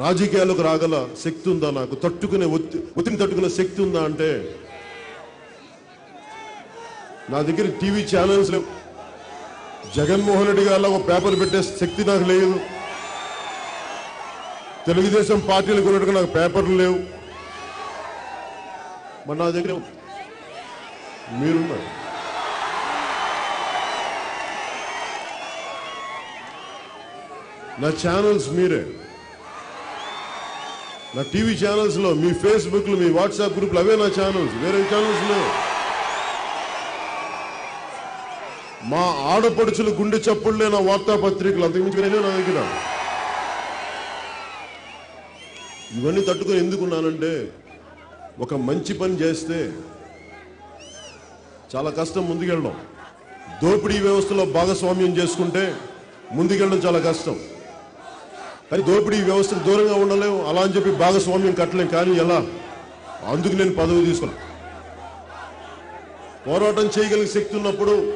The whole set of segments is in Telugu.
రాజకీయాలకు రాగల శక్తి ఉందా నాకు? తట్టుకునే ఒత్తి ఒత్తిడి తట్టుకునే శక్తి ఉందా అంటే? నా దగ్గర టీవీ ఛానల్స్ లేవు. జగన్మోహన్ రెడ్డి గారిలో ఒక పేపర్ పెట్టే శక్తి నాకు లేదు. తెలుగుదేశం పార్టీలకు ఉన్నట్టుగా నాకు పేపర్లు లేవు. మరి నా దగ్గర మీరున్నారు. నా ఛానల్స్ మీరే. నా టీవీ ఛానల్స్లో మీ ఫేస్బుక్లు మీ వాట్సాప్ గ్రూప్ అవే నా ఛానల్స్. వేరే ఛానల్స్లో మా ఆడపడుచులు గుండె చప్పుడులే నా వార్తాపత్రికలు. అంతకుమించి నా దగ్గర. ఇవన్నీ తట్టుకొని ఎందుకున్నానంటే ఒక మంచి పని చేస్తే చాలా కష్టం ముందుకెళ్ళడం. దోపిడీ వ్యవస్థలో భాగస్వామ్యం చేసుకుంటే ముందుకెళ్ళడం చాలా కష్టం. కానీ దోపిడీ వ్యవస్థకు దూరంగా ఉండలేము అలా అని చెప్పి భాగస్వామ్యం కట్టలేం. కానీ ఎలా? అందుకు నేను పదవి తీసుకున్నా. పోరాటం చేయగలిగే శక్తి ఉన్నప్పుడు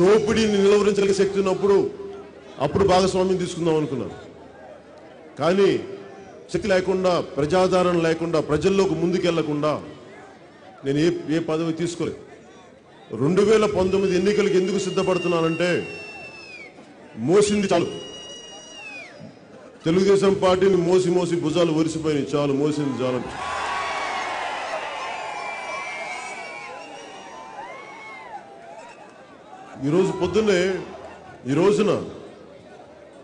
దోపిడీని నిలవరించగలిగే శక్తి ఉన్నప్పుడు అప్పుడు భాగస్వామ్యం తీసుకుందాం అనుకున్నాను. కానీ శక్తి లేకుండా ప్రజాదారణ లేకుండా ప్రజల్లోకి ముందుకెళ్ళకుండా నేను ఏ ఏ పదవి తీసుకోలేదు. రెండు వేల పంతొమ్మిది ఎన్నికలకు ఎందుకు సిద్ధపడుతున్నానంటే మోసింది చాలు. తెలుగుదేశం పార్టీని మోసి మోసి భుజాలు ఒరిసిపోయినాయి. చాలు మోసింది చాలు. ఈరోజు పొద్దున్నే ఈ రోజున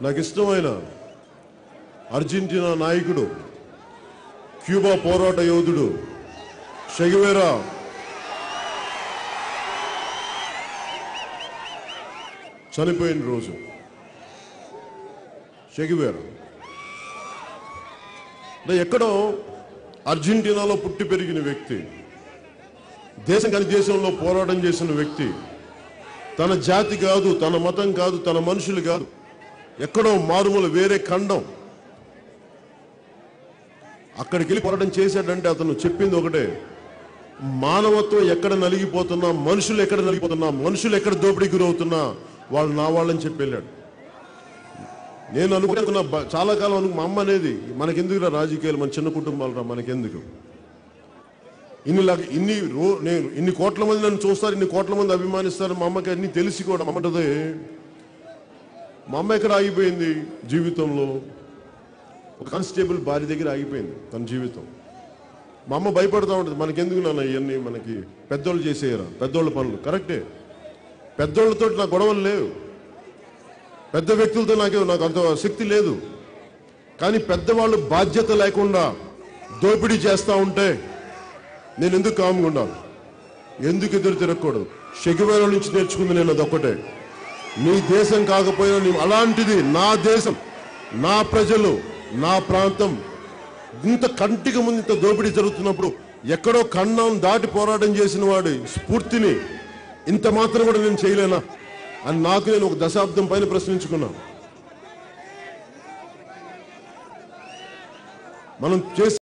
నాకు ఇష్టమైన అర్జెంటీనా నాయకుడు క్యూబా పోరాట యోధుడు షగివేరా చనిపోయిన రోజు. షెగువేరా ఎక్కడో అర్జెంటీనాలో పుట్టి పెరిగిన వ్యక్తి దేశం కాని దేశంలో పోరాటం చేసిన వ్యక్తి తన జాతి కాదు తన మతం కాదు తన మనుషులు కాదు ఎక్కడో మారుమూల వేరే ఖండం. అక్కడికి వెళ్ళి పోరాటం చేశాడంటే అతను చెప్పింది ఒకటే మానవత్వం ఎక్కడ నలిగిపోతున్నా మనుషులు ఎక్కడ నలిగిపోతున్నా మనుషులు ఎక్కడ దోపిడీ గురవుతున్నా వాళ్ళు నా వాళ్ళని చెప్పి వెళ్ళాడు. నేను అనుకుంటున్న చాలా కాలం అనుకు మా అమ్మ అనేది మనకెందుకురా రాజకీయాలు మన చిన్న కుటుంబాలు రా మనకెందుకు? ఇన్ని ఇన్ని రో నేను ఇన్ని కోట్ల మంది నన్ను చూస్తారు ఇన్ని కోట్ల మంది అభిమానిస్తారు మా అమ్మకి అన్ని తెలిసి కూడా మా అమ్మంటది. మా అమ్మ ఎక్కడ ఆగిపోయింది జీవితంలో? ఒక కానిస్టేబుల్ భార్య దగ్గర ఆగిపోయింది తన జీవితం. మా అమ్మ భయపడతా ఉంటుంది మనకెందుకు నాన్న ఇవన్నీ మనకి పెద్దోళ్ళు చేసేయరా పెద్దోళ్ళ పనులు? కరెక్టే. పెద్దోళ్ళతో నా గొడవలు లేవు. పెద్ద వ్యక్తులతో నాకు నాకు అంత శక్తి లేదు. కానీ పెద్దవాళ్ళు బాధ్యత లేకుండా దోపిడీ చేస్తూ ఉంటే నేను ఎందుకు కామ్గా ఉండాలి? ఎందుకు ఎదురు తిరగకూడదు? షెగివేల నుంచి నేర్చుకుంది నేను అదొక్కటే. నీ దేశం కాకపోయినా నీ అలాంటిది నా దేశం నా ప్రజలు నా ప్రాంతం. ఇంత కంటికి ముందు ఇంత దోపిడీ జరుగుతున్నప్పుడు ఎక్కడో కన్నం దాటి పోరాటం చేసిన వాడి స్ఫూర్తిని ఇంత మాత్రం కూడా నేను చేయలేనా? అని నాకు నేను ఒక దశాబ్దం పైన ప్రశ్నించుకున్నాను మనం చేసి